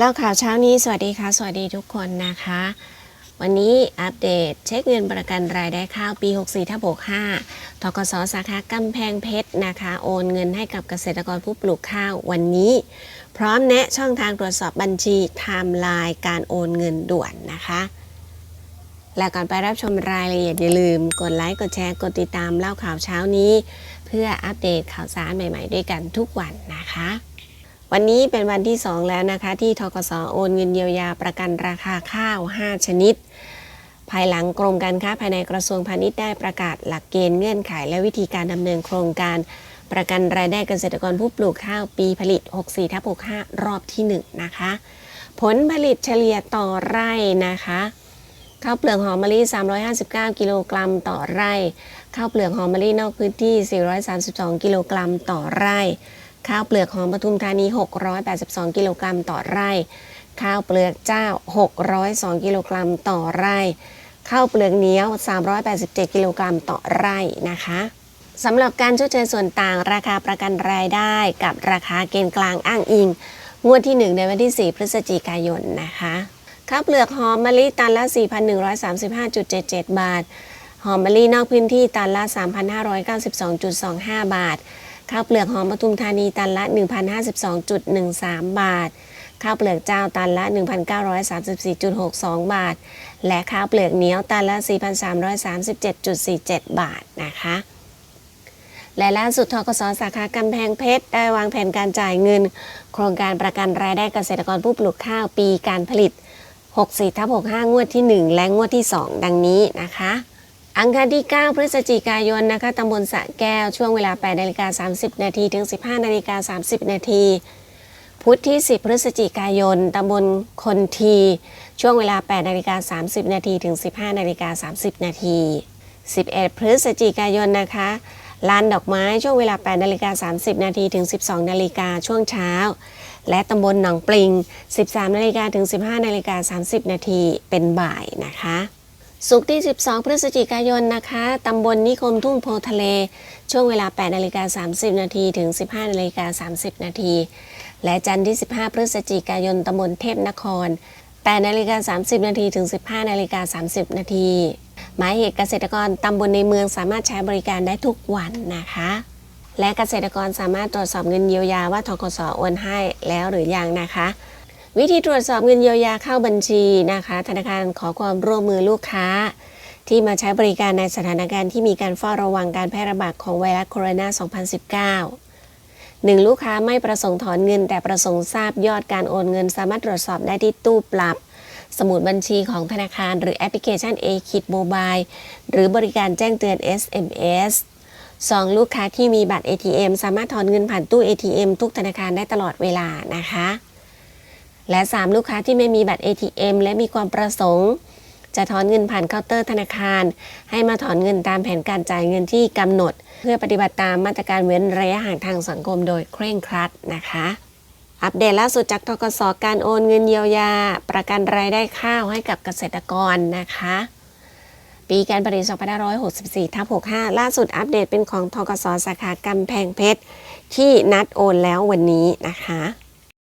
เล่าข่าวเช้านี้ สวัสดีค่ะ สวัสดีทุกคนนะคะ วันนี้อัปเดตเช็คเงินประกันรายได้ข้าวปี 64ทับ65ทกสสาขากำแพงเพชรนะคะ โอนเงินให้กับเกษตรกรผู้ปลูกข้าววันนี้ พร้อมแนะช่องทางตรวจสอบบัญชีไทม์ไลน์การโอนเงินด่วนนะคะและก่อนไปรับชมรายละเอียดอย่าลืม กดไลค์ กดแชร์ กดติดตามเล่าข่าวเช้านี้ เพื่ออัปเดตข่าวสารใหม่ ๆ ด้วยกันทุกวันนะคะ วันนี้เป็นวันที่ 2 แล้วนะคะ ที่ทกสโอนเงินเยียวยาประกันราคาข้าว 5 ชนิด ภายหลังกรมการค้าภายในกระทรวงพาณิชย์ได้ประกาศหลักเกณฑ์เงื่อนไข และวิธีการดำเนินโครงการ ประกันรายได้เกษตรกรผู้ปลูกข้าวปีผลิต 64ทับ65 รอบที่ 1 นะคะ ผลผลิตเฉลี่ยต่อไร่นะคะข้าวเปลือกหอมมะลิ 359 กิโลกรัมต่อไร่ ข้าวเปลือกหอมมะลินอกพื้นที่ 432 กิโลกรัมต่อไร่ ข้าวเปลือกหอมปทุมธานี 682 กิโลกรัมต่อไร่ ข้าวเปลือกเจ้า 602 กิโลกรัมต่อไร่ ข้าวเปลือกเหนียว 387 กิโลกรัมต่อไร่นะคะสำหรับการชดเชยส่วนต่างราคาประกันรายได้กับราคาเกณฑ์กลางอ้างอิง งวดที่ 1 ในวันที่ 4 พฤศจิกายนนะคะข้าวเปลือกหอมมะลิตันละ 4,135.77 บาท หอมมะลินอกพื้นที่ตันละ 3,592.25 บาท ข้าวเปลือกหอมปทุมธานีตันละ 1,052.13 บาท ข้าวเปลือกเจ้าตันละ 1,934.62 บาท และข้าวเปลือกเหนียวตันละ 4,337.47 บาทนะคะและล่าสุดทกสสาขากำแพงเพชร ได้วางแผนการจ่ายเงิน โครงการประกันรายได้เกษตรกรผู้ปลูกข้าวปีการผลิต 64ทับ65 งวดที่ 1 และงวดที่ 2 ดังนี้นะคะ อังคารที่ 9 พฤศจิกายนนะคะตำบลสะแก้วช่วงเวลา8นาฬิกา30 นาทีถึง 15นาฬิกา30 นาทีพุธที่ 10 พฤศจิกายนตำบลคนที ช่วงเวลา8นาฬิกา30 นาทีถึง 15นาฬิกา30 นาที 11 พฤศจิกายนนะคะลานดอกไม้ช่วงเวลา8นาฬิกา30 นาทีถึง 12 นาฬิกาช่วงเช้า และตำบลหนองปลิง 13 นาฬิกาถึง 15 นาฬิกา30 นาทีเป็นบ่ายนะคะ ศุกร์ที่ 12 พฤศจิกายนนะคะ ตำบลนิคมทุ่งโพทะเล ช่วงเวลา 8นาฬิกา30 นาทีถึง 15นาฬิกา30 นาที และจันทร์ที่ 15 พฤศจิกายน ตำบลเทพนคร 8นาฬิกา30 นาทีถึง 15นาฬิกา30 นาที หมายเหตุเกษตรกรตำบลในเมืองสามารถใช้บริการได้ทุกวันนะคะ และเกษตรกรสามารถตรวจสอบเงินเยียวยาว่าทกสโอนให้แล้วหรือยังนะคะ วิธีตรวจสอบเงินเยียวยาเข้าบัญชีนะคะ ธนาคารขอความร่วมมือลูกค้า ที่มาใช้บริการในสถานการณ์ที่มีการเฝ้าระวังการแพร่ระบาดของไวรัสโคโรนา 2019หนึ่งลูกค้าไม่ประสงค์ถอนเงิน แต่ประสงค์ทราบยอดการโอนเงิน สามารถตรวจสอบได้ที่ตู้ปรับ สมุดบัญชีของธนาคาร หรือแอปพลิเคชัน a k i d Mobile หรือบริการแจ้งเตือน SMS 2 ลูกค้าที่มีบัตร ATM สามารถถอนเงินผ่านตู้ ATM ทุกธนาคารได้ตลอดเวลานะคะ และ 3 ลูกค้าที่ไม่มีบัตร ATM และมีความประสงค์ จะถอนเงินผ่านเคาน์เตอร์ธนาคาร ให้มาถอนเงินตามแผนการจ่ายเงินที่กำหนด เพื่อปฏิบัติตามมาตรการเว้นระยะห่างทางสังคมโดยเคร่งครัดนะคะ อัปเดตล่าสุดจากทกสการโอนเงินเยียวยา ประกันรายได้ข้าวให้กับเกษตรกรนะคะปีการผลิต2564ทับ65 ล่าสุดอัปเดตเป็นของทกสสาขากำแพงเพชร ที่นัดโอนแล้ววันนี้นะคะ